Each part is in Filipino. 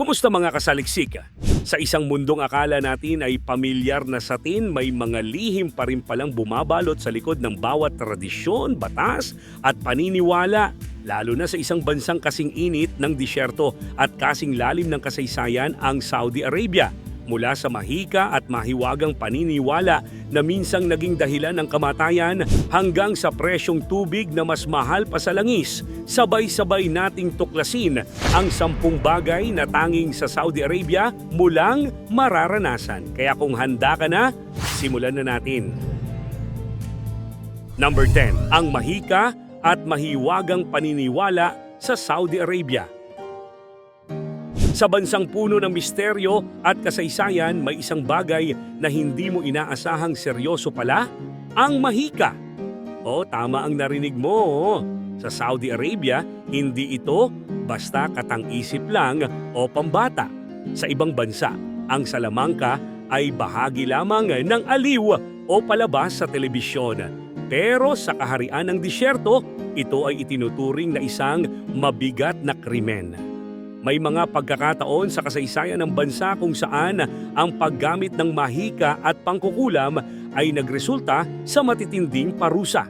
Kumusta mga kasaliksik? Sa isang mundong akala natin ay pamilyar na sa atin, may mga lihim pa rin palang bumabalot sa likod ng bawat tradisyon, batas at paniniwala. Lalo na sa isang bansang kasing init ng disyerto at kasing lalim ng kasaysayan ang Saudi Arabia. Mula sa mahika at mahiwagang paniniwala na minsang naging dahilan ng kamatayan hanggang sa presyong tubig na mas mahal pa sa langis, sabay-sabay nating tuklasin ang sampung bagay na tanging sa Saudi Arabia mulang mararanasan. Kaya kung handa ka na, simulan na natin. Number 10. Ang mahika at mahiwagang paniniwala sa Saudi Arabia. Sa bansang puno ng misteryo at kasaysayan, may isang bagay na hindi mo inaasahang seryoso pala, ang mahika. O tama ang narinig mo. Sa Saudi Arabia, hindi ito basta katang-isip lang o pambata. Sa ibang bansa, ang salamangka ay bahagi lamang ng aliw o palabas sa telebisyon. Pero sa kaharian ng disyerto, ito ay itinuturing na isang mabigat na krimen. May mga pagkakataon sa kasaysayan ng bansa kung saan ang paggamit ng mahika at pangkukulam ay nagresulta sa matitinding parusa.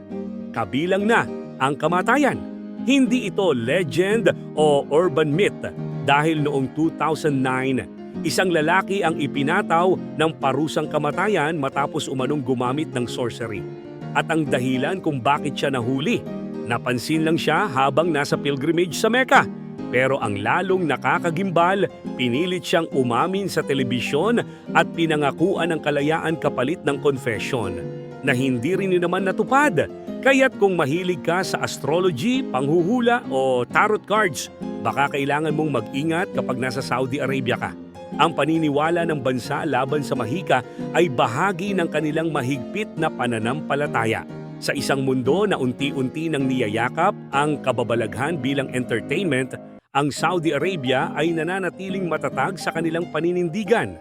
Kabilang na ang kamatayan. Hindi ito legend o urban myth dahil noong 2009, isang lalaki ang ipinataw ng parusang kamatayan matapos umanong gumamit ng sorcery. At ang dahilan kung bakit siya nahuli, napansin lang siya habang nasa pilgrimage sa Mecca. Pero ang lalong nakakagimbal, pinilit siyang umamin sa telebisyon at pinangakuan ng kalayaan kapalit ng confession na hindi rin naman natupad. Kaya't kung mahilig ka sa astrology, panghuhula o tarot cards, baka kailangan mong mag-ingat kapag nasa Saudi Arabia ka. Ang paniniwala ng bansa laban sa mahika ay bahagi ng kanilang mahigpit na pananampalataya. Sa isang mundo na unti-unti nang niyayakap ang kababalaghan bilang entertainment, ang Saudi Arabia ay nananatiling matatag sa kanilang paninindigan.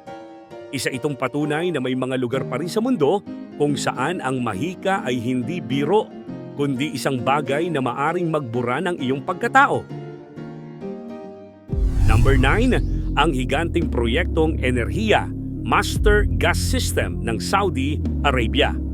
Isa itong patunay na may mga lugar pa rin sa mundo kung saan ang mahika ay hindi biro, kundi isang bagay na maaring magbura ng iyong pagkatao. Number 9, ang higanting proyektong enerhiya, Master Gas System ng Saudi Arabia.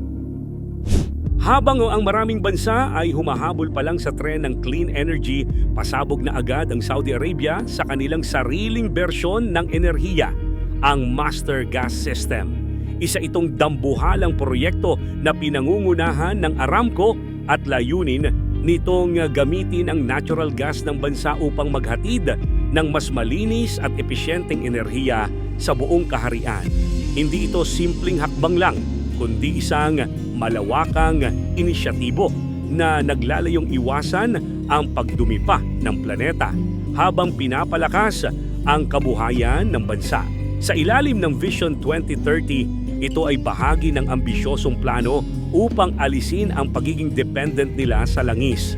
Habang ang maraming bansa ay humahabol pa lang sa tren ng clean energy, pasabog na agad ang Saudi Arabia sa kanilang sariling bersyon ng enerhiya, ang Master Gas System. Isa itong dambuhalang proyekto na pinangungunahan ng Aramco at layunin nitong gamitin ang natural gas ng bansa upang maghatid ng mas malinis at epesyenteng enerhiya sa buong kaharian. Hindi ito simpleng hakbang lang, kundi isang malawakang inisyatibo na naglalayong iwasan ang pagdumi pa ng planeta habang pinapalakas ang kabuhayan ng bansa. Sa ilalim ng Vision 2030, ito ay bahagi ng ambisyosong plano upang alisin ang pagiging dependent nila sa langis.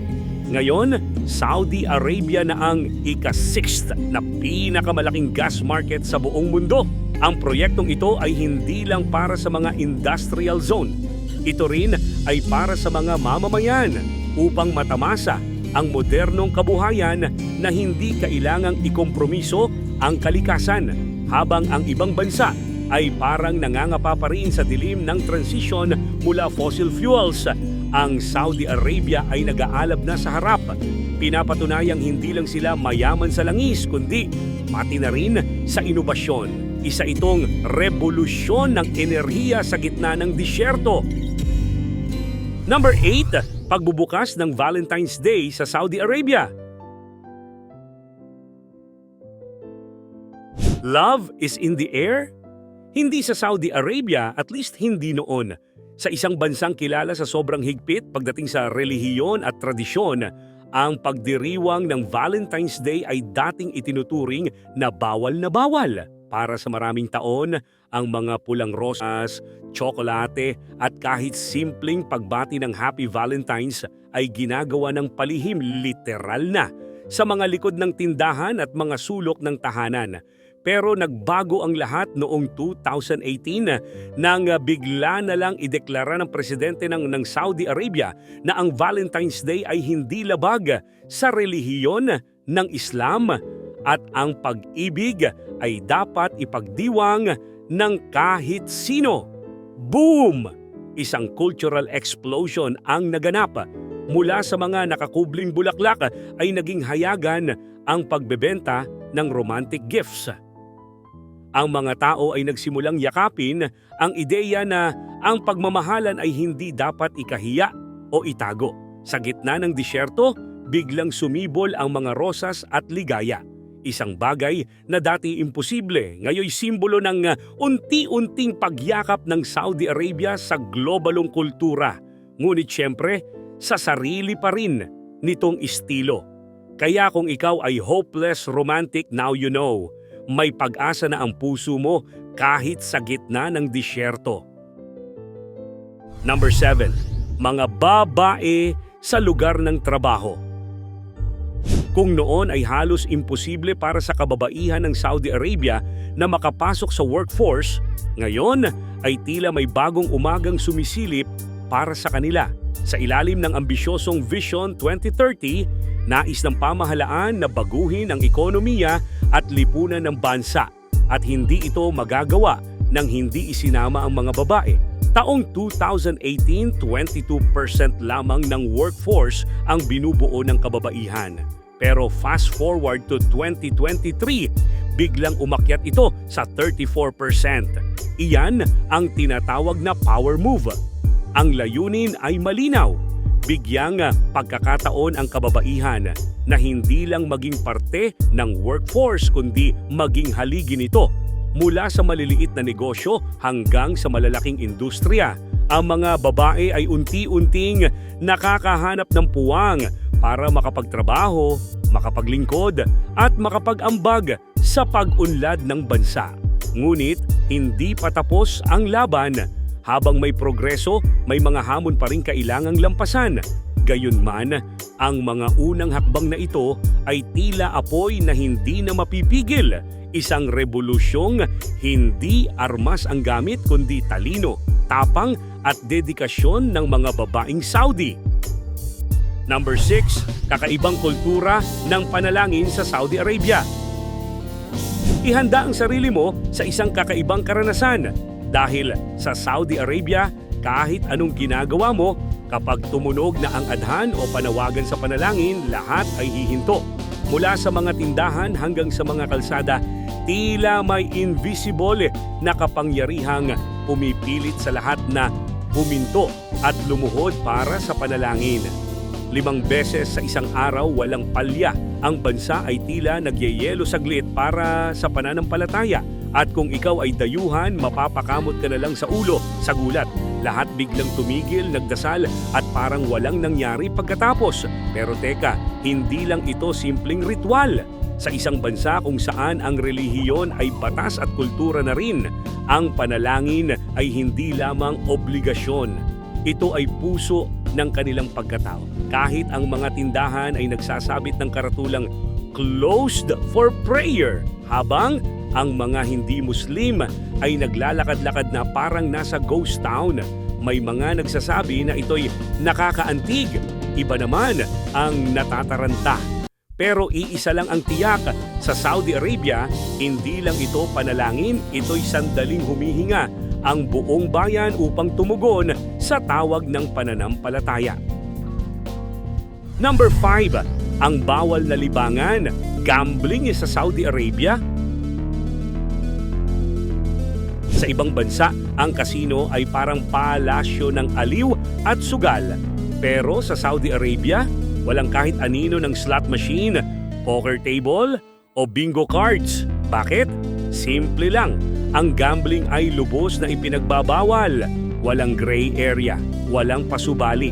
Ngayon, Saudi Arabia na ang ika-sixth na pinakamalaking gas market sa buong mundo. Ang proyektong ito ay hindi lang para sa mga industrial zone. Ito rin ay para sa mga mamamayan upang matamasa ang modernong kabuhayan na hindi kailangang ikompromiso ang kalikasan habang ang ibang bansa ay parang nangangapa pa rin sa dilim ng transition mula fossil fuels. Ang Saudi Arabia ay nag-aalab na sa harap. Pinapatunayang hindi lang sila mayaman sa langis kundi pati na rin sa inobasyon. Isa itong revolusyon ng enerhiya sa gitna ng disyerto. Number 8, pagbubukas ng Valentine's Day sa Saudi Arabia. Love is in the air? Hindi sa Saudi Arabia, at least hindi noon. Sa isang bansang kilala sa sobrang higpit pagdating sa relihiyon at tradisyon, ang pagdiriwang ng Valentine's Day ay dating itinuturing na bawal na bawal. Para sa maraming taon, ang mga pulang rosas, tsokolate at kahit simpleng pagbati ng Happy Valentine's ay ginagawa ng palihim literal na sa mga likod ng tindahan at mga sulok ng tahanan. Pero nagbago ang lahat noong 2018 nang bigla na lang ideklara ng presidente ng, ng Saudi Arabia na ang Valentine's Day ay hindi labag sa relihiyon ng Islam. At ang pag-ibig ay dapat ipagdiwang ng kahit sino. Boom! Isang cultural explosion ang naganap. Mula sa mga nakakubling bulaklak ay naging hayagan ang pagbebenta ng romantic gifts. Ang mga tao ay nagsimulang yakapin ang ideya na ang pagmamahalan ay hindi dapat ikahiya o itago. Sa gitna ng disyerto, biglang sumibol ang mga rosas at ligaya. Isang bagay na dati imposible, ngayoy simbolo ng uh, unti-unting pagyakap ng Saudi Arabia sa globalong kultura. Ngunit siyempre, sa sarili pa rin nitong estilo. Kaya kung ikaw ay hopeless romantic now you know, may pag-asa na ang puso mo kahit sa gitna ng disyerto. Number 7. Mga babae sa lugar ng trabaho. Kung noon ay halos imposible para sa kababaihan ng Saudi Arabia na makapasok sa workforce, ngayon ay tila may bagong umagang sumisilip para sa kanila. Sa ilalim ng ambisyosong Vision 2030, nais ng pamahalaan na baguhin ang ekonomiya at lipunan ng bansa at hindi ito magagawa nang hindi isinama ang mga babae. Taong 2018, 22% lamang ng workforce ang binubuo ng kababaihan. Pero fast forward to 2023, biglang umakyat ito sa 34%. Iyan ang tinatawag na power move. Ang layunin ay malinaw. Bigyang pagkakataon ang kababaihan na hindi lang maging parte ng workforce kundi maging haligi nito mula sa maliliit na negosyo hanggang sa malalaking industriya. Ang mga babae ay unti-unting nakakahanap ng puwang para makapagtrabaho, makapaglingkod at makapag-ambag sa pag-unlad ng bansa. Ngunit hindi pa tapos ang laban. Habang may progreso, may mga hamon pa rin kailangang lampasan. Gayunman, ang mga unang hakbang na ito ay tila apoy na hindi na mapipigil isang revolusyong hindi armas ang gamit kundi talino, tapang at dedikasyon ng mga babaeng Saudi. Number 6, kakaibang kultura ng panalangin sa Saudi Arabia. Ihanda ang sarili mo sa isang kakaibang karanasan dahil sa Saudi Arabia, kahit anong ginagawa mo, kapag tumunog na ang adhan o panawagan sa panalangin, lahat ay hihinto. Mula sa mga tindahan hanggang sa mga kalsada, tila may invisible na kapangyarihang pumipilit sa lahat na huminto at lumuhod para sa panalangin. Limang beses sa isang araw walang palya, ang bansa ay tila nagyeyelo saglit para sa pananampalataya. At kung ikaw ay dayuhan, mapapakamot ka na lang sa ulo, sa gulat. Lahat biglang tumigil, nagdasal at parang walang nangyari pagkatapos. Pero teka, hindi lang ito simpleng ritual. Sa isang bansa kung saan ang relihiyon ay batas at kultura na rin, ang panalangin ay hindi lamang obligasyon. Ito ay puso ng kanilang pagkatao. Kahit ang mga tindahan ay nagsasabit ng karatulang closed for prayer, habang ang mga hindi Muslim ay naglalakad-lakad na parang nasa ghost town. May mga nagsasabi na ito'y nakakaantig, iba naman ang natataranta. Pero iisa lang ang tiyak, sa Saudi Arabia, hindi lang ito panalangin, ito'y sandaling humihinga ang buong bayan upang tumugon sa tawag ng pananampalataya. Number 5, ang bawal na libangan, gambling sa Saudi Arabia. Sa ibang bansa, ang kasino ay parang palasyo ng aliw at sugal. Pero sa Saudi Arabia, walang kahit anino ng slot machine, poker table o bingo cards. Bakit? Simple lang. Ang gambling ay lubos na ipinagbabawal. Walang gray area, walang pasubali.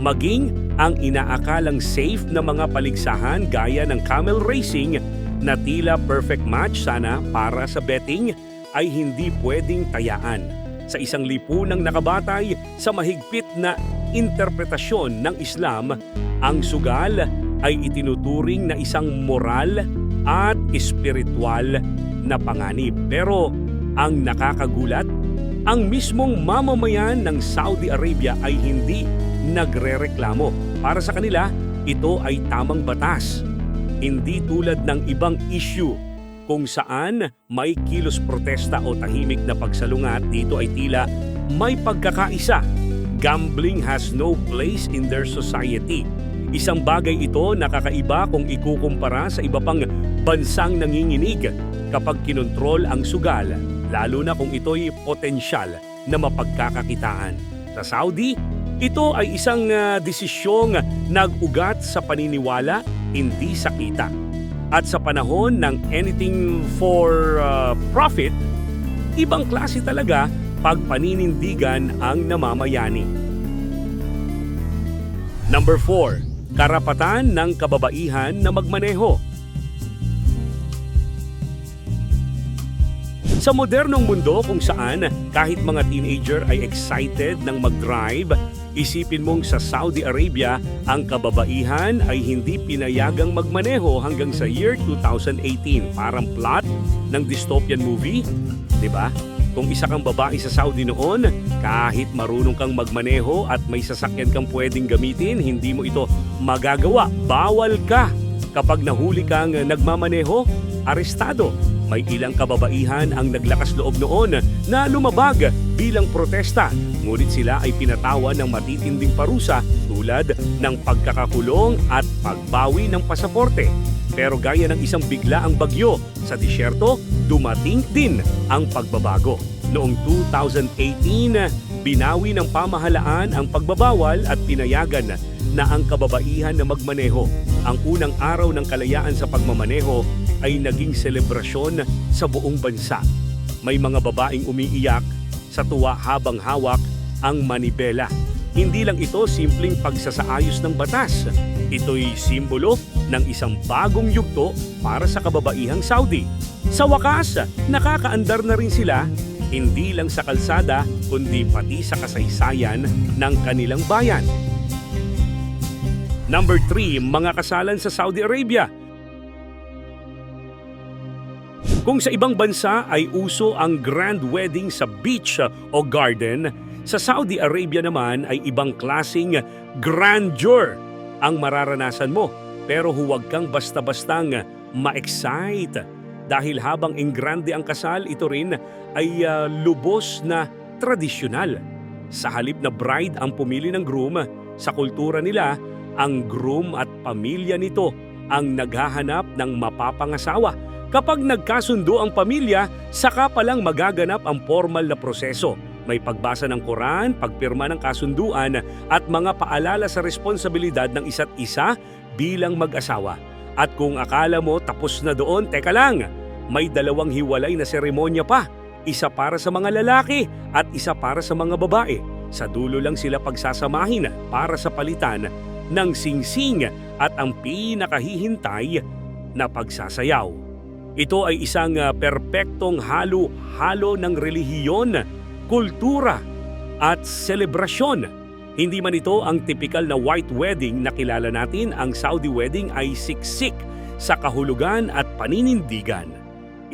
Maging ang inaakalang safe na mga paligsahan gaya ng camel racing na tila perfect match sana para sa betting ay hindi pwedeng tayaan. Sa isang lipunang nakabatay sa mahigpit na interpretasyon ng Islam, ang sugal ay itinuturing na isang moral at espiritual na panganib. Pero ang nakakagulat, ang mismong mamamayan ng Saudi Arabia ay hindi nagrereklamo. Para sa kanila, ito ay tamang batas. Hindi tulad ng ibang issue kung saan may kilos protesta o tahimik na pagsalungat dito ay tila may pagkakaisa. Gambling has no place in their society. Isang bagay ito nakakaiba kung ikukumpara sa iba pang bansang nanginginig kapag kinontrol ang sugal, lalo na kung ito'y potensyal na mapagkakakitaan. Sa Saudi, ito ay isang ah, desisyong nag-ugat sa paniniwala, hindi sa kita. At sa panahon ng anything for ah, profit, ibang klase talaga pag paninindigan ang namamayani. Number 4. Karapatan ng kababaihan na magmaneho. Sa modernong mundo kung saan kahit mga teenager ay excited ng mag-drive, isipin mong sa Saudi Arabia ang kababaihan ay hindi pinayagang magmaneho hanggang sa year 2018. Parang plot ng dystopian movie, di ba? Kung isa kang babae sa Saudi noon, kahit marunong kang magmaneho at may sasakyan kang pwedeng gamitin, hindi mo ito magagawa. Bawal ka. Kapag nahuli kang nagmamaneho, arestado. May ilang kababaihan ang naglakas loob noon na lumabag bilang protesta. Ngunit sila ay pinatawan ng matitinding parusa tulad ng pagkakakulong at pagbawi ng pasaporte. Pero gaya ng isang bigla ang bagyo sa disyerto, dumating din ang pagbabago. Noong 2018, binawi ng pamahalaan ang pagbabawal at pinayagan na ang kababaihan na magmaneho. Ang unang araw ng kalayaan sa pagmamaneho ay naging selebrasyon sa buong bansa. May mga babaeng umiiyak sa tuwa habang hawak ang manibela. Hindi lang ito simpleng pagsasaayos ng batas. Ito'y simbolo ng isang bagong yugto para sa kababaihang Saudi. Sa wakas, nakakaandar na rin sila hindi lang sa kalsada kundi pati sa kasaysayan ng kanilang bayan. Number 3, mga kasalan sa Saudi Arabia. Kung sa ibang bansa ay uso ang grand wedding sa beach o garden, sa Saudi Arabia naman ay ibang klasing grandeur ang mararanasan mo. Pero huwag kang basta-bastang ma-excite dahil habang ingrande ang kasal, ito rin ay ah, lubos na tradisyonal. Sa halip na bride ang pumili ng groom, sa kultura nila, ang groom at pamilya nito ang naghahanap ng mapapangasawa. Kapag nagkasundo ang pamilya, saka pa lang magaganap ang formal na proseso. May pagbasa ng Quran, pagpirma ng kasunduan at mga paalala sa responsibilidad ng isa't isa bilang mag-asawa. At kung akala mo tapos na doon, teka lang, may dalawang hiwalay na seremonya pa. Isa para sa mga lalaki at isa para sa mga babae. Sa dulo lang sila pagsasamahin para sa palitan ng singsing at ang pinakahihintay na pagsasayaw. Ito ay isang ah, perpektong halo-halo ng relihiyon, kultura at selebrasyon. Hindi man ito ang tipikal na white wedding na kilala natin, ang Saudi wedding ay siksik sa kahulugan at paninindigan.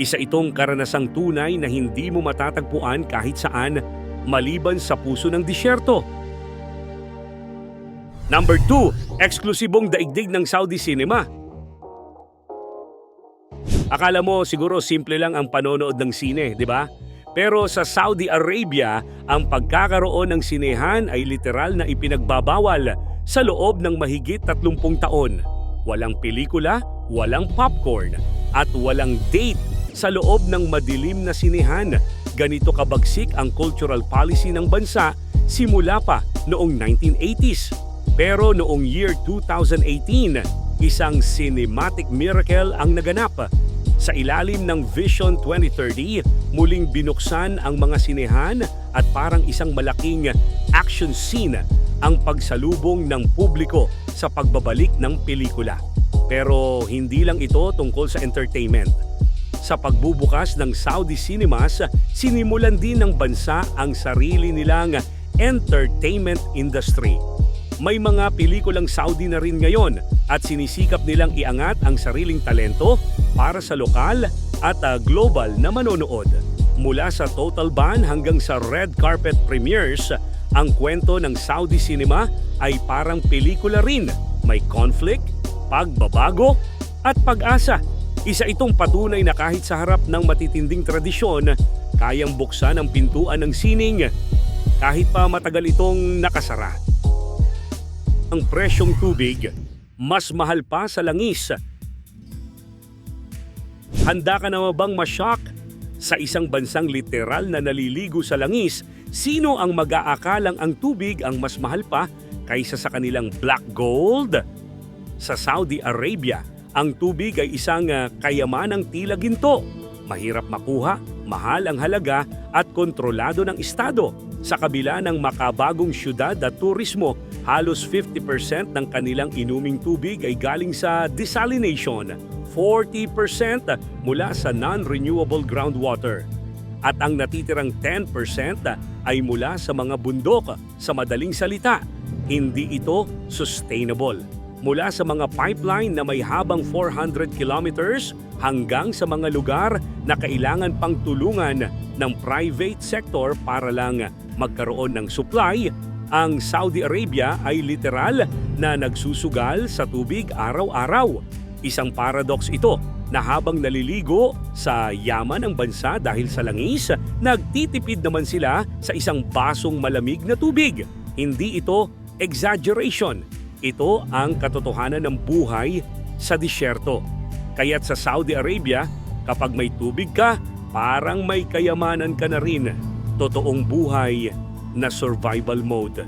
Isa itong karanasang tunay na hindi mo matatagpuan kahit saan maliban sa puso ng disyerto. Number 2, eksklusibong daigdig ng Saudi cinema. Akala mo siguro simple lang ang panonood ng sine, di ba? Pero sa Saudi Arabia, ang pagkakaroon ng sinehan ay literal na ipinagbabawal sa loob ng mahigit 30 taon. Walang pelikula, walang popcorn, at walang date sa loob ng madilim na sinehan. Ganito kabagsik ang cultural policy ng bansa simula pa noong 1980s. Pero noong year 2018, isang cinematic miracle ang naganap. Sa ilalim ng Vision 2030, muling binuksan ang mga sinehan at parang isang malaking action scene ang pagsalubong ng publiko sa pagbabalik ng pelikula. Pero hindi lang ito tungkol sa entertainment. Sa pagbubukas ng Saudi cinemas, sinimulan din ng bansa ang sarili nilang entertainment industry. May mga pelikulang Saudi na rin ngayon at sinisikap nilang iangat ang sariling talento para sa lokal at ah, global na manonood. Mula sa total ban hanggang sa red carpet premieres, ang kwento ng Saudi cinema ay parang pelikula rin. May conflict, pagbabago, at pag-asa. Isa itong patunay na kahit sa harap ng matitinding tradisyon, kayang buksan ang pintuan ng sining kahit pa matagal itong nakasara. Ang presyong tubig, mas mahal pa sa langis. Handa ka na bang ma-shock? Sa isang bansang literal na naliligo sa langis, sino ang mag-aakalang ang tubig ang mas mahal pa kaysa sa kanilang black gold? Sa Saudi Arabia, ang tubig ay isang ah, kayamanang tila ginto. Mahirap makuha, mahal ang halaga at kontrolado ng estado. Sa kabila ng makabagong syudad at turismo, halos 50% ng kanilang inuming tubig ay galing sa desalination, 40% mula sa non-renewable groundwater. At ang natitirang 10% ay mula sa mga bundok. Sa madaling salita, hindi ito sustainable mula sa mga pipeline na may habang 400 kilometers hanggang sa mga lugar na kailangan pang tulungan ng private sector para lang magkaroon ng supply, ang Saudi Arabia ay literal na nagsusugal sa tubig araw-araw. Isang paradox ito na habang naliligo sa yaman ng bansa dahil sa langis, nagtitipid naman sila sa isang basong malamig na tubig. Hindi ito exaggeration. Ito ang katotohanan ng buhay sa disyerto. Kaya't sa Saudi Arabia, kapag may tubig ka, parang may kayamanan ka na rin. Totoong buhay na survival mode.